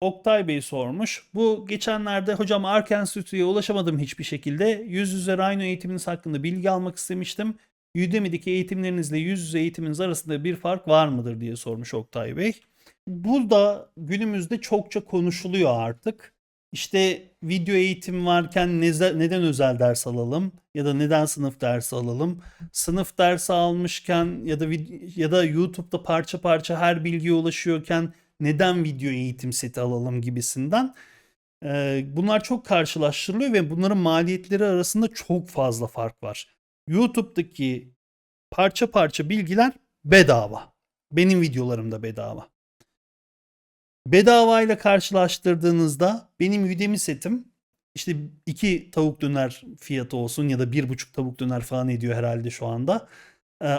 Oktay Bey sormuş. Bu geçenlerde hocam Ark Enstitü'ye ulaşamadım hiçbir şekilde. Yüz yüze Rhino eğitiminiz hakkında bilgi almak istemiştim. Udemy'deki eğitimlerinizle yüz yüze eğitiminiz arasında bir fark var mıdır diye sormuş Oktay Bey. Bu da günümüzde çokça konuşuluyor artık. İşte video eğitim varken neden özel ders alalım ya da neden sınıf dersi alalım? Sınıf dersi almışken ya da ya da YouTube'da parça parça her bilgiye ulaşıyorken neden video eğitim seti alalım gibisinden. Bunlar çok karşılaştırılıyor ve bunların maliyetleri arasında çok fazla fark var. YouTube'daki parça parça bilgiler bedava. Benim videolarım da bedava. Bedava ile karşılaştırdığınızda benim Udemy setim işte iki tavuk döner fiyatı olsun ya da bir buçuk tavuk döner falan ediyor herhalde şu anda.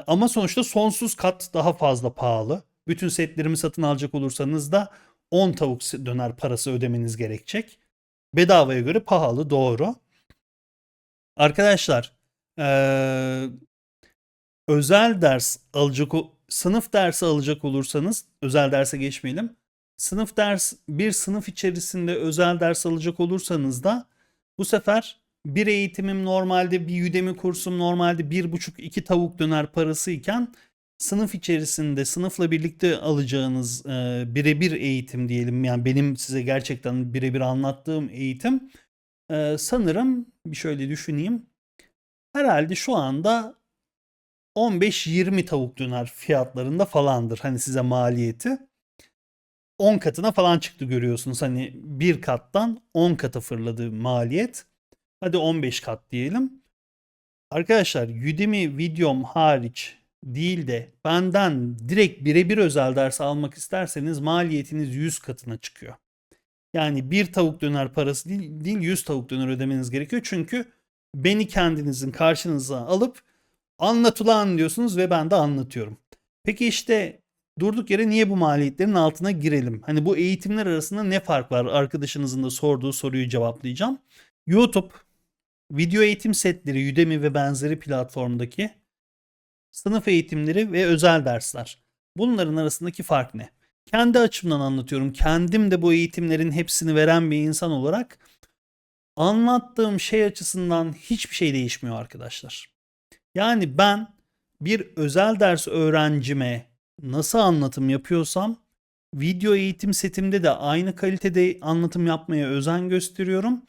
Ama sonuçta sonsuz kat daha fazla pahalı. Bütün setlerimi satın alacak olursanız da 10 tavuk döner parası ödemeniz gerekecek. Bedavaya göre pahalı doğru. Arkadaşlar eee, özel ders alacak sınıf dersi alacak olursanız özel derse geçmeyelim. Sınıf ders bir sınıf içerisinde özel ders alacak olursanız da bu sefer bir eğitimim normalde bir Udemy kursum normalde bir buçuk iki tavuk döner parası iken sınıf içerisinde sınıfla birlikte alacağınız e, birebir eğitim diyelim yani benim size gerçekten birebir anlattığım eğitim e, sanırım bir şöyle düşüneyim herhalde şu anda 15-20 tavuk döner fiyatlarında falandır hani size maliyeti. 10 katına falan çıktı görüyorsunuz. Hani bir kattan 10 kata fırladı maliyet. Hadi 15 kat diyelim. Arkadaşlar Udemy videom hariç değil de benden direkt birebir özel ders almak isterseniz maliyetiniz 100 katına çıkıyor. Yani bir tavuk döner parası değil, değil 100 tavuk döner ödemeniz gerekiyor. Çünkü beni kendinizin karşınıza alıp anlatılan diyorsunuz ve ben de anlatıyorum. Peki işte durduk yere niye bu maliyetlerin altına girelim? Hani bu eğitimler arasında ne fark var? Arkadaşınızın da sorduğu soruyu cevaplayacağım. YouTube, video eğitim setleri, Udemy ve benzeri platformdaki sınıf eğitimleri ve özel dersler. Bunların arasındaki fark ne? Kendi açımdan anlatıyorum. Kendim de bu eğitimlerin hepsini veren bir insan olarak anlattığım şey açısından hiçbir şey değişmiyor arkadaşlar. Yani ben bir özel ders öğrencime nasıl anlatım yapıyorsam video eğitim setimde de aynı kalitede anlatım yapmaya özen gösteriyorum.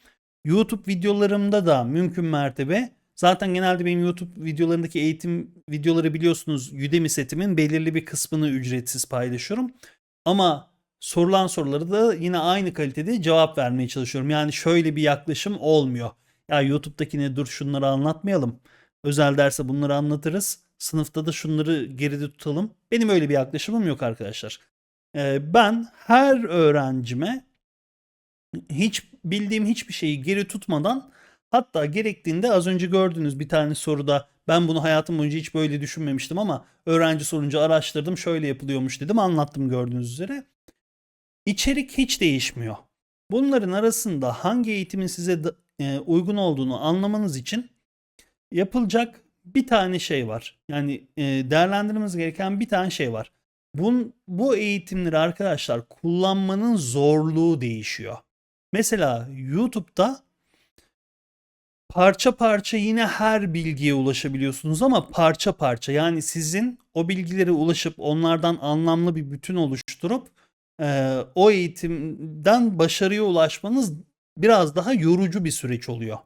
YouTube videolarımda da mümkün mertebe zaten genelde benim YouTube videolarındaki eğitim videoları biliyorsunuz Udemy setimin belirli bir kısmını ücretsiz paylaşıyorum. Ama sorulan soruları da yine aynı kalitede cevap vermeye çalışıyorum. Yani şöyle bir yaklaşım olmuyor. Ya YouTube'dakine dur şunları anlatmayalım. Özel derse bunları anlatırız. Sınıfta da şunları geride tutalım. Benim öyle bir yaklaşımım yok arkadaşlar. Ee, ben her öğrencime hiç bildiğim hiçbir şeyi geri tutmadan hatta gerektiğinde az önce gördüğünüz bir tane soruda ben bunu hayatım boyunca hiç böyle düşünmemiştim ama öğrenci sorunca araştırdım şöyle yapılıyormuş dedim anlattım gördüğünüz üzere. İçerik hiç değişmiyor. Bunların arasında hangi eğitimin size e, uygun olduğunu anlamanız için yapılacak bir tane şey var. Yani e, değerlendirmemiz gereken bir tane şey var. Bun, bu eğitimleri arkadaşlar kullanmanın zorluğu değişiyor. Mesela YouTube'da parça parça yine her bilgiye ulaşabiliyorsunuz ama parça parça yani sizin o bilgilere ulaşıp onlardan anlamlı bir bütün oluşturup e, o eğitimden başarıya ulaşmanız biraz daha yorucu bir süreç oluyor.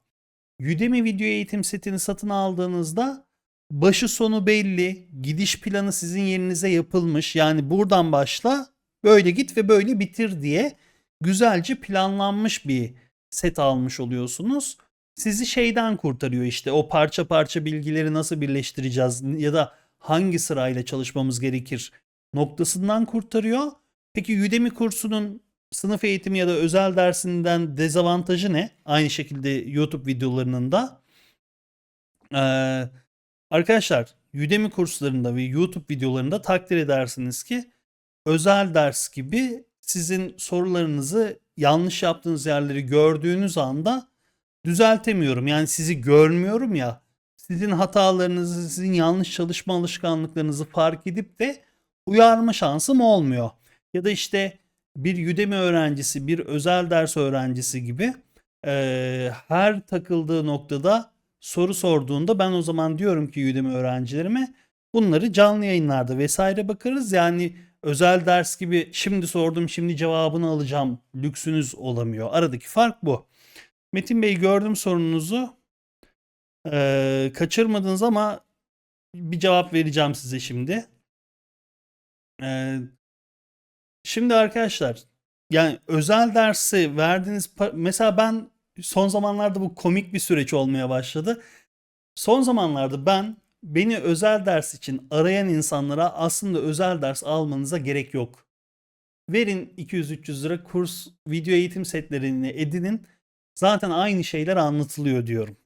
Udemy video eğitim setini satın aldığınızda başı sonu belli, gidiş planı sizin yerinize yapılmış. Yani buradan başla, böyle git ve böyle bitir diye güzelce planlanmış bir set almış oluyorsunuz. Sizi şeyden kurtarıyor işte o parça parça bilgileri nasıl birleştireceğiz ya da hangi sırayla çalışmamız gerekir noktasından kurtarıyor. Peki Udemy kursunun sınıf eğitimi ya da özel dersinden dezavantajı ne? Aynı şekilde YouTube videolarının da. Ee, arkadaşlar Udemy kurslarında ve YouTube videolarında takdir edersiniz ki özel ders gibi sizin sorularınızı yanlış yaptığınız yerleri gördüğünüz anda düzeltemiyorum. Yani sizi görmüyorum ya. Sizin hatalarınızı, sizin yanlış çalışma alışkanlıklarınızı fark edip de uyarma şansım olmuyor. Ya da işte bir Udemy öğrencisi, bir özel ders öğrencisi gibi e, her takıldığı noktada soru sorduğunda ben o zaman diyorum ki Udemy öğrencilerime bunları canlı yayınlarda vesaire bakarız. Yani özel ders gibi şimdi sordum şimdi cevabını alacağım lüksünüz olamıyor. Aradaki fark bu. Metin Bey gördüm sorunuzu. Ee, kaçırmadınız ama bir cevap vereceğim size şimdi. Ee, şimdi arkadaşlar yani özel dersi verdiğiniz mesela ben son zamanlarda bu komik bir süreç olmaya başladı. Son zamanlarda ben beni özel ders için arayan insanlara aslında özel ders almanıza gerek yok. Verin 200-300 lira kurs video eğitim setlerini edinin. Zaten aynı şeyler anlatılıyor diyorum.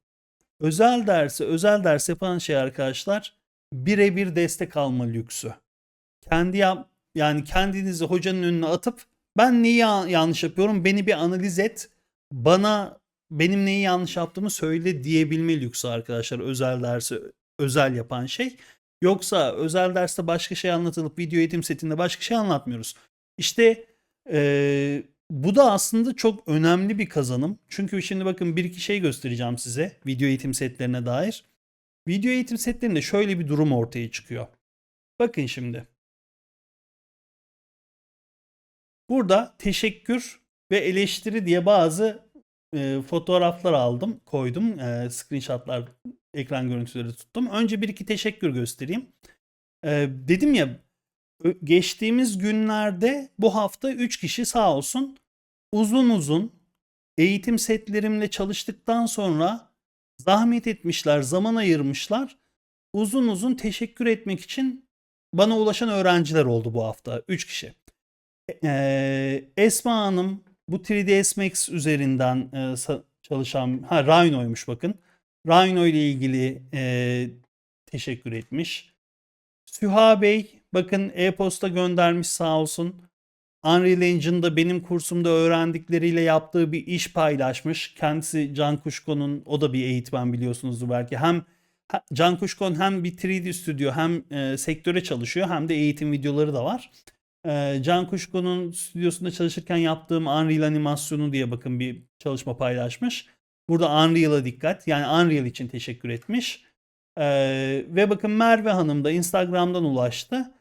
Özel dersi özel ders yapan şey arkadaşlar birebir destek alma lüksü. Kendi yap yani kendinizi hocanın önüne atıp ben neyi ya- yanlış yapıyorum beni bir analiz et bana benim neyi yanlış yaptığımı söyle diyebilme lüksü arkadaşlar özel dersi özel yapan şey. Yoksa özel derste başka şey anlatılıp video eğitim setinde başka şey anlatmıyoruz. İşte eee, bu da aslında çok önemli bir kazanım. Çünkü şimdi bakın bir iki şey göstereceğim size video eğitim setlerine dair. Video eğitim setlerinde şöyle bir durum ortaya çıkıyor. Bakın şimdi. Burada teşekkür ve eleştiri diye bazı e, fotoğraflar aldım, koydum. E, screenshotlar, ekran görüntüleri tuttum. Önce bir iki teşekkür göstereyim. E, dedim ya geçtiğimiz günlerde bu hafta 3 kişi sağ olsun uzun uzun eğitim setlerimle çalıştıktan sonra zahmet etmişler, zaman ayırmışlar. Uzun uzun teşekkür etmek için bana ulaşan öğrenciler oldu bu hafta. 3 kişi. Ee, Esma Hanım bu 3ds Max üzerinden e, çalışan ha Rhino'ymuş bakın. Rhino ile ilgili e, teşekkür etmiş. Süha Bey bakın e-posta göndermiş sağ olsun. Unreal Engine'da benim kursumda öğrendikleriyle yaptığı bir iş paylaşmış. Kendisi Can Kuşko'nun o da bir eğitmen biliyorsunuzdur belki. Hem Can Kuşkon hem bir 3D stüdyo hem e, sektöre çalışıyor hem de eğitim videoları da var. Ee, Can Kuşko'nun stüdyosunda çalışırken yaptığım Unreal animasyonu diye bakın bir çalışma paylaşmış. Burada Unreal'a dikkat. Yani Unreal için teşekkür etmiş. Ee, ve bakın Merve Hanım da Instagram'dan ulaştı.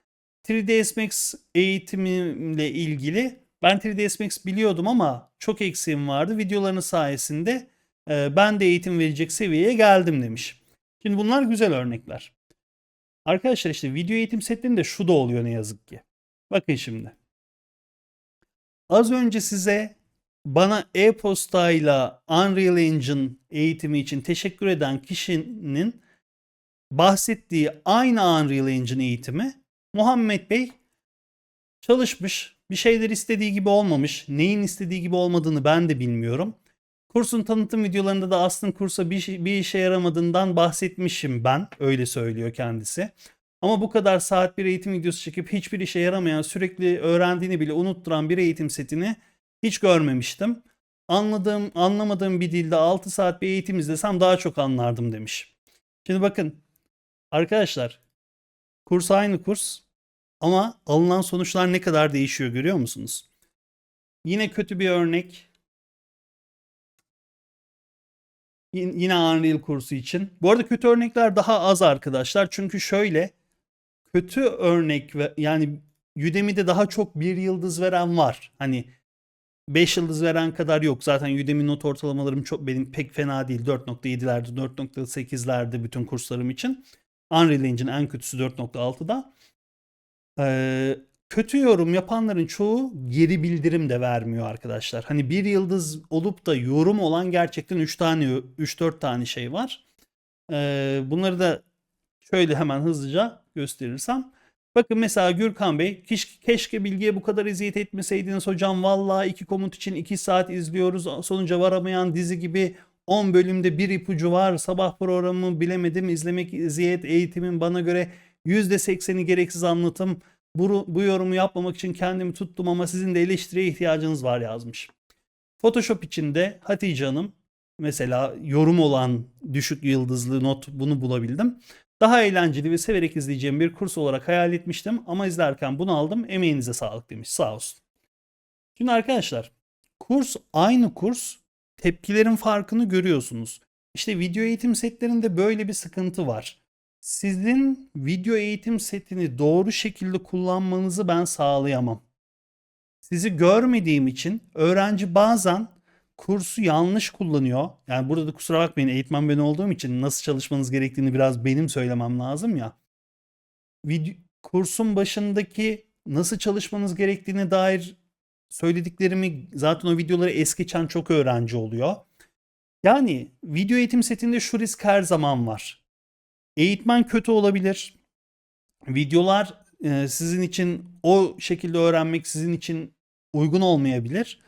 3ds Max eğitimimle ilgili ben 3ds Max biliyordum ama çok eksiğim vardı. Videolarının sayesinde e, ben de eğitim verecek seviyeye geldim demiş. Şimdi bunlar güzel örnekler. Arkadaşlar işte video eğitim setlerinde şu da oluyor ne yazık ki. Bakın şimdi. Az önce size bana e-postayla Unreal Engine eğitimi için teşekkür eden kişinin bahsettiği aynı Unreal Engine eğitimi Muhammed Bey çalışmış. Bir şeyler istediği gibi olmamış. Neyin istediği gibi olmadığını ben de bilmiyorum. Kursun tanıtım videolarında da aslında kursa bir, şey- bir işe yaramadığından bahsetmişim ben. Öyle söylüyor kendisi. Ama bu kadar saat bir eğitim videosu çekip hiçbir işe yaramayan, sürekli öğrendiğini bile unutturan bir eğitim setini hiç görmemiştim. Anladığım, anlamadığım bir dilde 6 saat bir eğitim izlesem daha çok anlardım demiş. Şimdi bakın arkadaşlar kurs aynı kurs ama alınan sonuçlar ne kadar değişiyor görüyor musunuz? Yine kötü bir örnek. Yin- Yine Unreal kursu için. Bu arada kötü örnekler daha az arkadaşlar. Çünkü şöyle kötü örnek ve yani Udemy'de daha çok bir yıldız veren var. Hani 5 yıldız veren kadar yok. Zaten Udemy not ortalamalarım çok benim pek fena değil. 4.7'lerde, 4.8'lerde bütün kurslarım için. Unreal Engine en kötüsü 4.6'da. Ee, kötü yorum yapanların çoğu geri bildirim de vermiyor arkadaşlar. Hani bir yıldız olup da yorum olan gerçekten 3 tane 3-4 tane şey var. Ee, bunları da şöyle hemen hızlıca gösterirsem. Bakın mesela Gürkan Bey "Keş- keşke bilgiye bu kadar eziyet etmeseydiniz hocam. Vallahi iki komut için 2 saat izliyoruz. Sonuca varamayan dizi gibi 10 bölümde bir ipucu var. Sabah programı bilemedim. izlemek eziyet. Eğitimin bana göre %80'i gereksiz anlatım. Bu, bu yorumu yapmamak için kendimi tuttum ama sizin de eleştiriye ihtiyacınız var yazmış. Photoshop için de Hatice Hanım mesela yorum olan düşük yıldızlı not bunu bulabildim. Daha eğlenceli ve severek izleyeceğim bir kurs olarak hayal etmiştim ama izlerken bunu aldım. Emeğinize sağlık demiş. Sağ olsun. Şimdi arkadaşlar kurs aynı kurs tepkilerin farkını görüyorsunuz. İşte video eğitim setlerinde böyle bir sıkıntı var. Sizin video eğitim setini doğru şekilde kullanmanızı ben sağlayamam. Sizi görmediğim için öğrenci bazen kursu yanlış kullanıyor. Yani burada da kusura bakmayın eğitmen ben olduğum için nasıl çalışmanız gerektiğini biraz benim söylemem lazım ya. Video, kursun başındaki nasıl çalışmanız gerektiğine dair söylediklerimi zaten o videoları es geçen çok öğrenci oluyor. Yani video eğitim setinde şu risk her zaman var. Eğitmen kötü olabilir. Videolar e, sizin için o şekilde öğrenmek sizin için uygun olmayabilir.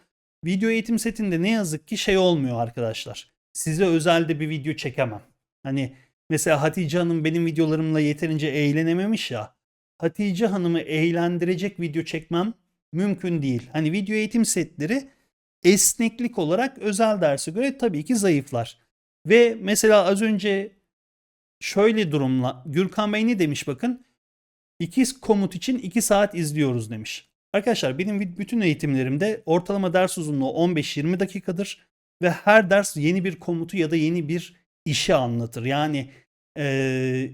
Video eğitim setinde ne yazık ki şey olmuyor arkadaşlar. Size özelde bir video çekemem. Hani mesela Hatice Hanım benim videolarımla yeterince eğlenememiş ya. Hatice Hanım'ı eğlendirecek video çekmem mümkün değil. Hani video eğitim setleri esneklik olarak özel derse göre tabii ki zayıflar. Ve mesela az önce şöyle durumla Gürkan Bey ne demiş bakın. İki komut için 2 saat izliyoruz demiş. Arkadaşlar benim bütün eğitimlerimde ortalama ders uzunluğu 15-20 dakikadır ve her ders yeni bir komutu ya da yeni bir işi anlatır. Yani ee,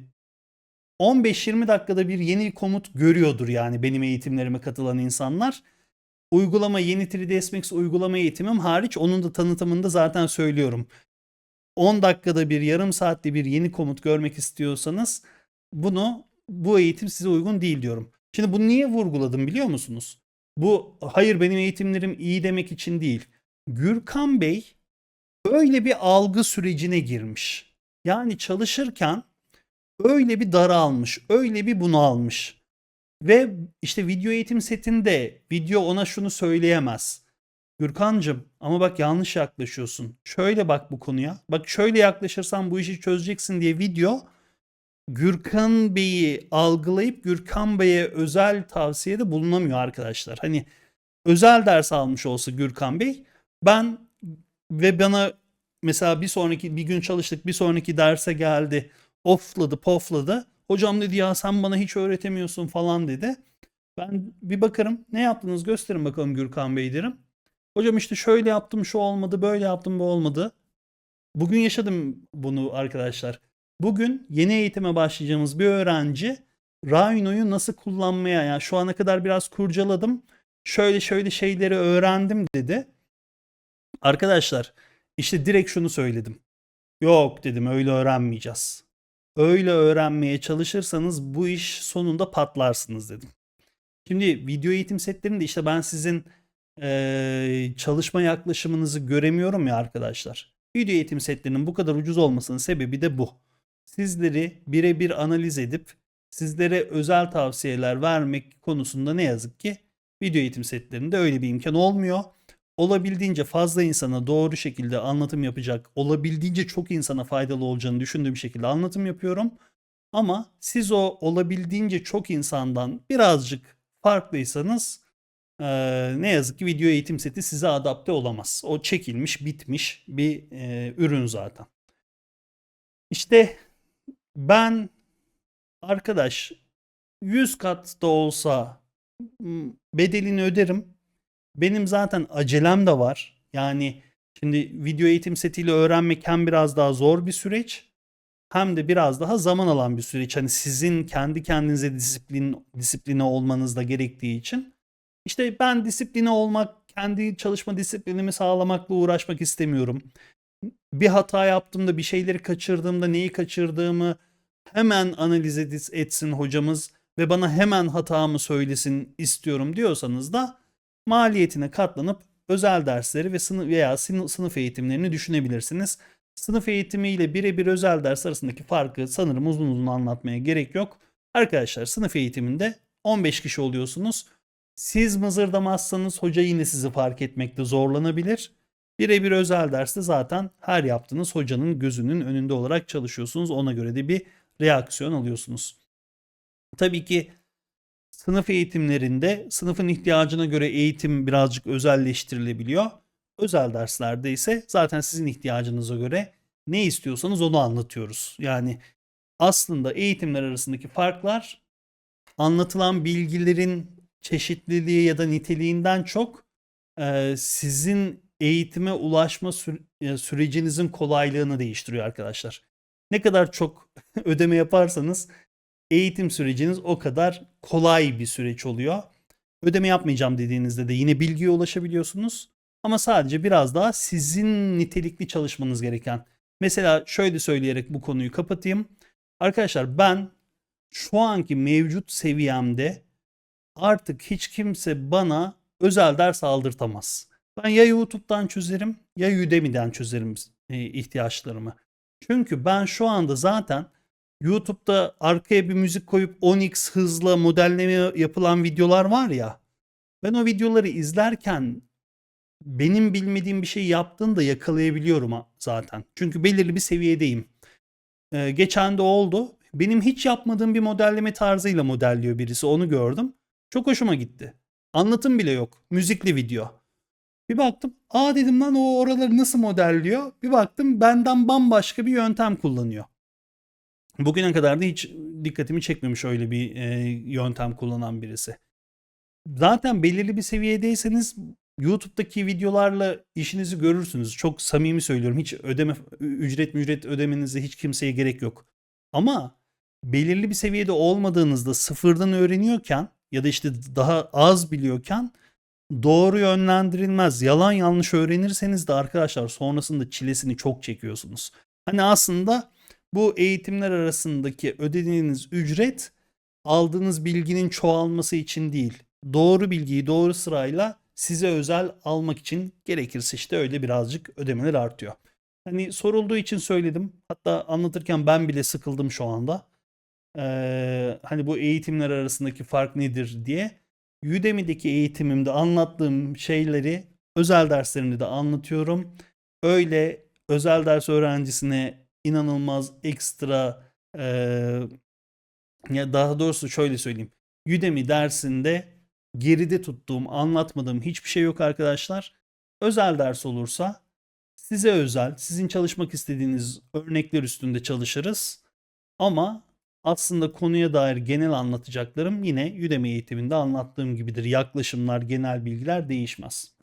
15-20 dakikada bir yeni komut görüyordur yani benim eğitimlerime katılan insanlar. Uygulama yeni 3ds Max uygulama eğitimim hariç onun da tanıtımında zaten söylüyorum. 10 dakikada bir yarım saatte bir yeni komut görmek istiyorsanız bunu bu eğitim size uygun değil diyorum. Şimdi bunu niye vurguladım biliyor musunuz? Bu hayır benim eğitimlerim iyi demek için değil. Gürkan Bey öyle bir algı sürecine girmiş. Yani çalışırken öyle bir daralmış, öyle bir bunalmış. Ve işte video eğitim setinde video ona şunu söyleyemez. Gürkancım ama bak yanlış yaklaşıyorsun. Şöyle bak bu konuya. Bak şöyle yaklaşırsan bu işi çözeceksin diye video Gürkan Bey'i algılayıp Gürkan Bey'e özel tavsiyede bulunamıyor arkadaşlar. Hani özel ders almış olsa Gürkan Bey ben ve bana mesela bir sonraki bir gün çalıştık bir sonraki derse geldi ofladı pofladı. Hocam dedi ya sen bana hiç öğretemiyorsun falan dedi. Ben bir bakarım ne yaptınız gösterin bakalım Gürkan Bey derim. Hocam işte şöyle yaptım şu olmadı böyle yaptım bu olmadı. Bugün yaşadım bunu arkadaşlar. Bugün yeni eğitime başlayacağımız bir öğrenci Rhino'yu nasıl kullanmaya yani şu ana kadar biraz kurcaladım. Şöyle şöyle şeyleri öğrendim dedi. Arkadaşlar işte direkt şunu söyledim. Yok dedim öyle öğrenmeyeceğiz. Öyle öğrenmeye çalışırsanız bu iş sonunda patlarsınız dedim. Şimdi video eğitim setlerinde işte ben sizin ee, çalışma yaklaşımınızı göremiyorum ya arkadaşlar. Video eğitim setlerinin bu kadar ucuz olmasının sebebi de bu sizleri birebir analiz edip sizlere özel tavsiyeler vermek konusunda ne yazık ki video eğitim setlerinde öyle bir imkan olmuyor. Olabildiğince fazla insana doğru şekilde anlatım yapacak, olabildiğince çok insana faydalı olacağını düşündüğüm şekilde anlatım yapıyorum. Ama siz o olabildiğince çok insandan birazcık farklıysanız e, ne yazık ki video eğitim seti size adapte olamaz. O çekilmiş, bitmiş bir e, ürün zaten. İşte ben arkadaş 100 kat da olsa bedelini öderim. Benim zaten acelem de var. Yani şimdi video eğitim setiyle öğrenmek hem biraz daha zor bir süreç hem de biraz daha zaman alan bir süreç. Hani sizin kendi kendinize disiplin disipline olmanız da gerektiği için. İşte ben disipline olmak, kendi çalışma disiplinimi sağlamakla uğraşmak istemiyorum. Bir hata yaptığımda, bir şeyleri kaçırdığımda neyi kaçırdığımı hemen analiz etsin hocamız ve bana hemen hatamı söylesin istiyorum diyorsanız da maliyetine katlanıp özel dersleri ve sınıf veya sınıf eğitimlerini düşünebilirsiniz. Sınıf eğitimi ile birebir özel ders arasındaki farkı sanırım uzun uzun anlatmaya gerek yok. Arkadaşlar sınıf eğitiminde 15 kişi oluyorsunuz. Siz mızırdamazsanız hoca yine sizi fark etmekte zorlanabilir. Birebir özel derste zaten her yaptığınız hocanın gözünün önünde olarak çalışıyorsunuz. Ona göre de bir reaksiyon alıyorsunuz. Tabii ki sınıf eğitimlerinde sınıfın ihtiyacına göre eğitim birazcık özelleştirilebiliyor. Özel derslerde ise zaten sizin ihtiyacınıza göre ne istiyorsanız onu anlatıyoruz. Yani aslında eğitimler arasındaki farklar anlatılan bilgilerin çeşitliliği ya da niteliğinden çok e, sizin eğitime ulaşma e, sürecinizin kolaylığını değiştiriyor arkadaşlar. Ne kadar çok ödeme yaparsanız eğitim süreciniz o kadar kolay bir süreç oluyor. Ödeme yapmayacağım dediğinizde de yine bilgiye ulaşabiliyorsunuz. Ama sadece biraz daha sizin nitelikli çalışmanız gereken. Mesela şöyle söyleyerek bu konuyu kapatayım. Arkadaşlar ben şu anki mevcut seviyemde artık hiç kimse bana özel ders aldırtamaz. Ben ya YouTube'dan çözerim ya Udemy'den çözerim e, ihtiyaçlarımı. Çünkü ben şu anda zaten YouTube'da arkaya bir müzik koyup 10x hızla modelleme yapılan videolar var ya. Ben o videoları izlerken benim bilmediğim bir şey yaptığında yakalayabiliyorum ha- zaten. Çünkü belirli bir seviyedeyim. Ee, geçen de oldu. Benim hiç yapmadığım bir modelleme tarzıyla modelliyor birisi. Onu gördüm. Çok hoşuma gitti. Anlatım bile yok. Müzikli video. Bir baktım. Aa dedim lan o oraları nasıl modelliyor? Bir baktım benden bambaşka bir yöntem kullanıyor. Bugüne kadar da hiç dikkatimi çekmemiş öyle bir e, yöntem kullanan birisi. Zaten belirli bir seviyedeyseniz YouTube'daki videolarla işinizi görürsünüz. Çok samimi söylüyorum. Hiç ödeme ücret ücret ödemenize hiç kimseye gerek yok. Ama belirli bir seviyede olmadığınızda sıfırdan öğreniyorken ya da işte daha az biliyorken doğru yönlendirilmez. Yalan yanlış öğrenirseniz de arkadaşlar sonrasında çilesini çok çekiyorsunuz. Hani aslında bu eğitimler arasındaki ödediğiniz ücret aldığınız bilginin çoğalması için değil. Doğru bilgiyi doğru sırayla size özel almak için gerekirse işte öyle birazcık ödemeler artıyor. Hani sorulduğu için söyledim. Hatta anlatırken ben bile sıkıldım şu anda. Ee, hani bu eğitimler arasındaki fark nedir diye. Udemy'deki eğitimimde anlattığım şeyleri özel derslerimde de anlatıyorum. Öyle özel ders öğrencisine inanılmaz ekstra e, ya daha doğrusu şöyle söyleyeyim. Udemy dersinde geride tuttuğum, anlatmadığım hiçbir şey yok arkadaşlar. Özel ders olursa size özel, sizin çalışmak istediğiniz örnekler üstünde çalışırız. Ama aslında konuya dair genel anlatacaklarım yine Udemy eğitiminde anlattığım gibidir. Yaklaşımlar, genel bilgiler değişmez.